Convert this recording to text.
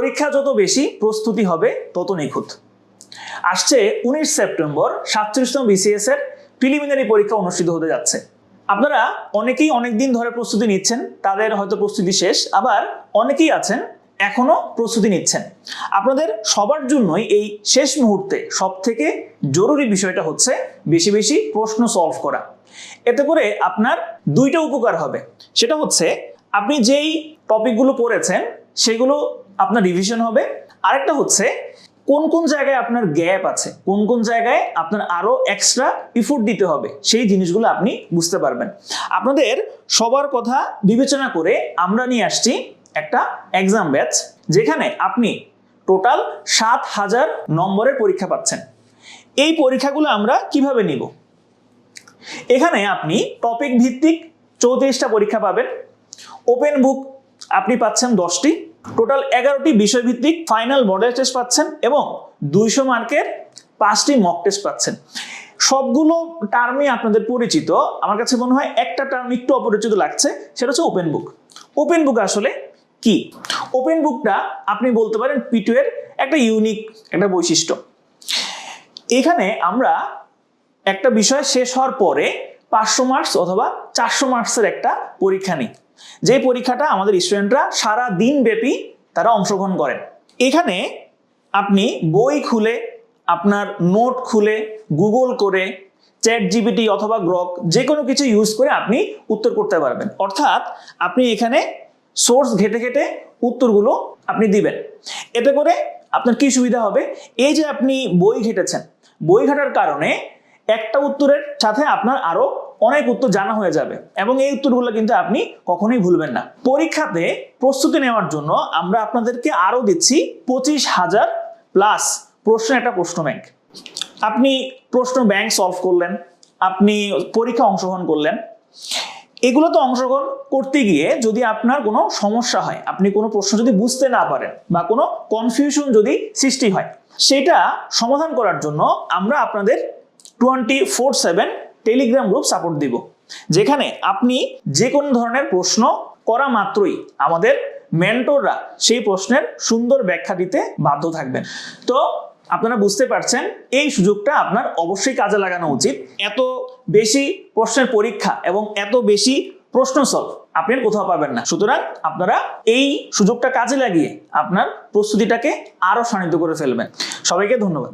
পরীক্ষা যত বেশি, প্রস্তুতি হবে তত নিখুঁত। আসছে উনিশ সেপ্টেম্বর, সাতচল্লিশতম বিসিএস এর প্রিলিমিনারি পরীক্ষা অনুষ্ঠিত হতে যাচ্ছে। আপনারা অনেকেই অনেক দিন ধরে প্রস্তুতি নিচ্ছেন, তাদের হয়তো প্রস্তুতি শেষ, আবার অনেকেই আছেন, এখনও প্রস্তুতি নিচ্ছেন। আপনাদের সবার জন্যই এই শেষ মুহূর্তে সব থেকে জরুরি বিষয়টা হচ্ছে বেশি বেশি প্রশ্ন সলভ করা। এতে করে আপনার দুইটা উপকার হবে। সেটা হচ্ছে, আপনি যেই টপিকগুলো পড়েছেন, সেগুলো আপনার রিভিশন হবে। আরেকটা হচ্ছে, কোন কোন জায়গায় আপনার গ্যাপ আছে, কোন কোন জায়গায় আপনার আরও এক্সট্রা ইফোর্ট দিতে হবে, সেই জিনিসগুলো আপনি বুঝতে পারবেন। আপনাদের সবার কথা বিবেচনা করে আমরা নিয়ে আসছি একটা এক্সাম ব্যাচ যেখানে আপনি টোটাল সাত হাজার নম্বরের পরীক্ষা পাচ্ছেন। এই পরীক্ষাগুলো আমরা কীভাবে নিব? এখানে আপনি টপিক ভিত্তিক চৌত্রিশটা পরীক্ষা পাবেন। ওপেন বুক আপনি পাচ্ছেন দশটি। টোটাল এগারোটি বিষয়ভিত্তিক ফাইনাল মডেল টেস্ট পাচ্ছেন এবং দুইশো মার্কের পাঁচটি মক টেস্ট পাচ্ছেন। সবগুলো টার্মই আপনাদের পরিচিত। আমার কাছে মনে হয় একটা টার্ম একটু অপরিচিত লাগছে, সেটা হচ্ছে ওপেন বুক ওপেন বুক আসলে কি? ওপেন বুকটা আপনি বলতে পারেন পিটু এর একটা ইউনিক একটা বৈশিষ্ট্য। এখানে আমরা একটা বিষয় শেষ হওয়ার পরে পাঁচশো মার্কস অথবা চারশো মার্কসের একটা পরীক্ষা নিই। যে পরীক্ষাটা আমাদের স্টুডেন্টরা সারা দিন ব্যাপী তারা অংশগ্রহণ করেন। এখানে আপনি বই খুলে, আপনার নোট খুলে, গুগল করে চ্যাট জিবিটি অথবা গ্রক যে কোনো কিছু ইউজ করে আপনি উত্তর করতে পারবেন। অর্থাৎ আপনি এখানে সোর্স ঘেটে ঘেটে উত্তরগুলো আপনি দিবেন। এতে করে আপনার কি সুবিধা হবে? এই যে আপনি বই ঘেটেছেন, বই ঘাটার কারণে একটা উত্তরের সাথে আপনার আরও অনেক উত্তর জানা হয়ে যাবে এবং এই উত্তরগুলো কিন্তু আপনি কখনোই ভুলবেন না। পরীক্ষাতে প্রস্তুতি নেওয়ার জন্য আমরা আপনাদেরকে আরও দিচ্ছি পঁচিশ হাজার প্লাস প্রশ্ন একটা প্রশ্ন ব্যাংক আপনি প্রশ্ন ব্যাংক সলভ করলেন, আপনি পরীক্ষা অংশগ্রহণ করলেন। এগুলো তো অংশগ্রহণ করতে গিয়ে যদি আপনার কোনো সমস্যা হয়, আপনি কোনো প্রশ্ন যদি বুঝতে না পারেন বা কোনো কনফিউশন যদি সৃষ্টি হয়, সেটা সমাধান করার জন্য আমরা আপনাদের twenty four seven Telegram group support দিব, যেখানে আপনি যে কোনো ধরনের প্রশ্ন করা মাত্রই আমাদের মেন্টররা সেই প্রশ্নের সুন্দর ব্যাখ্যা দিতে বাধ্য থাকবেন। তো আপনারা বুঝতে পারছেন, এই সুযোগটা আপনার অবশ্যই কাজে লাগানো উচিত। এত বেশি প্রশ্নের পরীক্ষা এবং এত বেশি প্রশ্ন সলভ আপনি কোথাও পাবেন না। সুতরাং আপনারা এই সুযোগটা কাজে লাগিয়ে আপনার প্রস্তুতিটাকে আরও শানিত করে ফেলবেন। সবাইকে ধন্যবাদ।